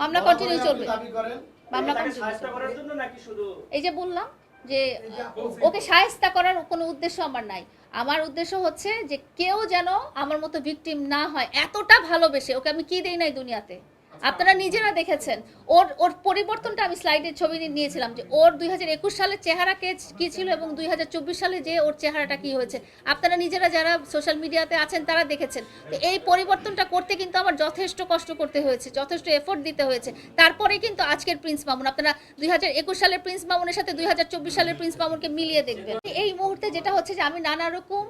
মামলা কন্টিনিউ চলবে। মামলা কন্টিনিউ এই যে বললাম যে ওকে সাহেস্তা করার কোনো উদ্দেশ্য আমার নাই। আমার উদ্দেশ্য হচ্ছে যে কেউ যেন আমার মতো ভিকটিম না হয় এতটা ভালোবেসে। ওকে আমি কি দেই নাই দুনিয়াতে? আপনারা নিজেরা দেখেছেন। ওর ওর পরিবর্তনটা আমি স্লাইডের ছবি নিয়ে- নিয়েছিলাম যে ওর দুই হাজার একুশ সালের চেহারা কে, কি ছিল এবং দুই হাজার চব্বিশ সালে যে ওর চেহারাটা কি হয়েছে। আপনারা নিজেরা যারা সোশ্যাল মিডিয়াতে আছেন তারা দেখেছেন। তো এই পরিবর্তনটা করতে কিন্তু আমার যথেষ্ট কষ্ট করতে হয়েছে, যথেষ্ট এফোর্ট দিতে হয়েছে। তারপরে কিন্তু আজকের প্রিন্স মামুন, আপনারা দুই হাজার একুশ সালের প্রিন্স মামুনের সাথে দুই হাজার চব্বিশ সালের প্রিন্স মামুনকে মিলিয়ে দেখবেন। এই মুহূর্তে যেটা হচ্ছে যে আমি নানা রকম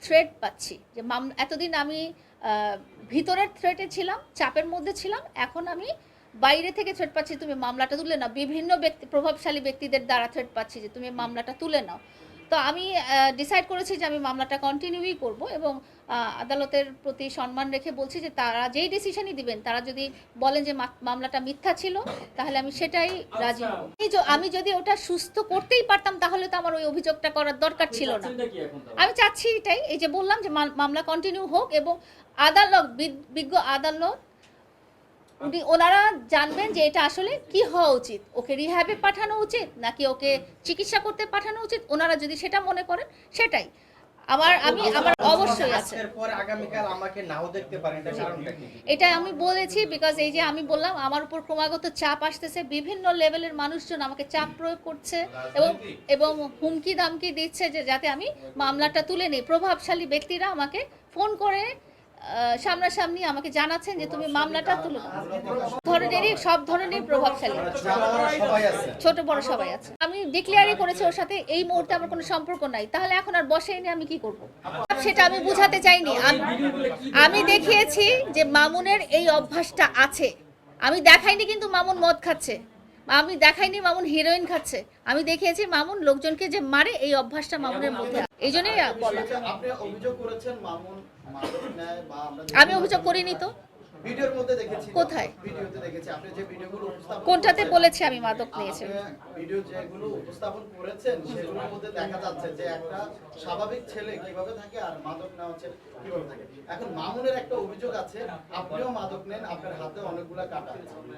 থ্রেড পাচ্ছি যে মাম, এতদিন আমি ভিতরের থ্রেটে ছিলাম, চাপের মধ্যে ছিলাম। এখন আমি বাইরে থেকে থ্রেট পাচ্ছি, তুমি মামলাটা তুলে নাও। বিভিন্ন ব্যক্তি, প্রভাবশালী ব্যক্তিদের দ্বারা থ্রেট পাচ্ছি যে, তুমি মামলাটা তুলে নাও। তো আমি ডিসাইড করেছি যে আমি মামলাটা কন্টিনিউই করব এবং আদালতের প্রতি সম্মান রেখে বলছি যে তারা যেই ডিসিশনই দিবেন তারা যদি বলেন যে মামলাটা মিথ্যা ছিল তাহলে আমি সেটাই রাজি হব। এই যে আমি যদি ওটা সুস্থ করতেই পারতাম তাহলে তো আমার ওই অভিযোগটা করার দরকার ছিল না। আমি চাচ্ছি এটাই এই যে বললাম যে মামলা কন্টিনিউ হোক এবং আদালত বিজ্ঞ আদালত উনি ওনারা জানবেন যে এটা আসলে কি হওয়া উচিত। ওকে রিহ্যাবে পাঠানো উচিত নাকি ওকে চিকিৎসা করতে পাঠানো উচিত? ওনারা যদি সেটা মনে করেন সেটাই। আমার আমি আমার অবশ্যই আছে। আগামীকাল আমাকে নাও দেখতে পারেন এটা আমি বলেছি বিকজ এই যে আমি বললাম আমার উপর ক্রমাগত চাপ আসতেছে বিভিন্ন লেভেলের মানুষজন আমাকে চাপ প্রয়োগ করছে এবং এবং হুমকি দামকি দিচ্ছে যে যাতে আমি মামলাটা তুলে নিই। প্রভাবশালী ব্যক্তিরা আমাকে ফোন করে সামনাসামনি আমাকে জানাচ্ছেন যে তুমি মামলাটা তুলে ধরনেরই সব ধরনের প্রভাবশালী। ছোট বড় সবাই আছে। আমি ডিক্লেয়ারই করেছি ওর সাথে এই মুহূর্তে আমার কোনো সম্পর্ক নাই। তাহলে এখন আর বসে নিয়ে আমি কি করব? সেটা আমি বুঝাতে চাইনি। আমি- দেখিয়েছি যে মামুনের এই অভ্যাসটা আছে। আমি দেখাইনি কিন্তু মামুন মদ খাচ্ছে। আমি দেখাইনি মামুন হিরোইন খাচ্ছে। আমি দেখিয়েছি মামুন লোকজনকে যে মারে এই অভ্যাসটা মামুনের মধ্যে। এই জন্যই আমি অভিযোগ করিনি তো। ভিডিওর মধ্যে দেখেছি। কোথায়? কোনটাতে বলেছি আমি মাদক নিয়েছি? ভিডিও যেগুলো উপস্থাপন করেছেন সেগুলোর মধ্যে দেখা যাচ্ছে যে একটা স্বাভাবিক ছেলে কীভাবে থাকে আর মাদক নেওয়া ছেলে কীভাবে থাকে। এখন মামুনের একটা অভিযোগ আছে আপনিও মাদক নেন আপনার হাতে অনেকগুলা কাটা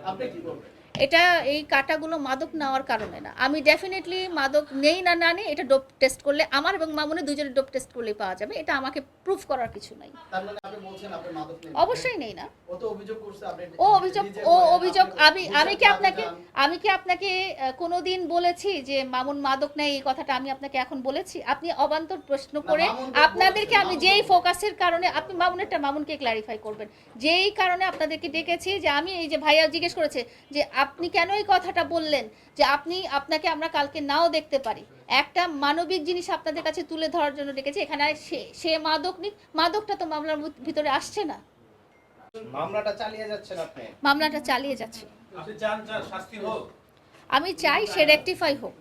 আপনি কি বলবেন? এটা এই কাটাগুলো মাদক নেওয়ার কারণে না। আমি ডেফিনেটলি মাদক নেই না না নেই এটা ডোপ টেস্ট করলে আমার এবং মামুনে দুজনের ডোপ টেস্ট করলেই পাওয়া যাবে এটা আমাকে প্রুফ করার কিছু নাই। মানে অবশ্যই নেই না। ও অভিযোগ ও অভিযোগ আমি আমি কি আপনাকে আমি কি আপনাকে আহ, কোনোদিন বলেছি যে মামুন মাদক নেই এই কথাটা আমি আপনাকে এখন বলেছি। আপনি অবান্তর প্রশ্ন করে আপনাদেরকে আমি যেই ফোকাসের কারণে আপনি মামুনেরটা মামুনকে ক্লারিফাই করবেন। যেই কারণে আপনাদেরকে ডেকেছি যে আমি এই যে ভাইয়া জিজ্ঞেস করেছে যে আপনি কেন এই কথাটা বললেন যে আপনি আপনাকে আমরা কালকে নাও দেখতে পারি? একটা মানবিক জিনিস আপনাদের কাছে তুলে ধরার জন্য ডেকেছি। এখানে সে সে মাদক নিক মাদকটা তো মামলার ভিতরে আসছে না। মামলাটা চালিয়ে যাচ্ছেন আপনি? মামলাটা চালিয়ে যাচ্ছে। আপনি চান চান শাস্তি হোক। আমি চাই সে রেকটিফাই হোক।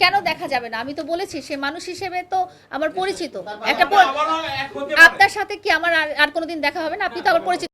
কেন দেখা যাবে না? আমি তো বলেছি সে মানুষ হিসেবে তো আমার পরিচিত। একটা আপনার সাথে কি আমার আর কোনোদিন দেখা হবে না? আপনি তো আমার পরিচিত।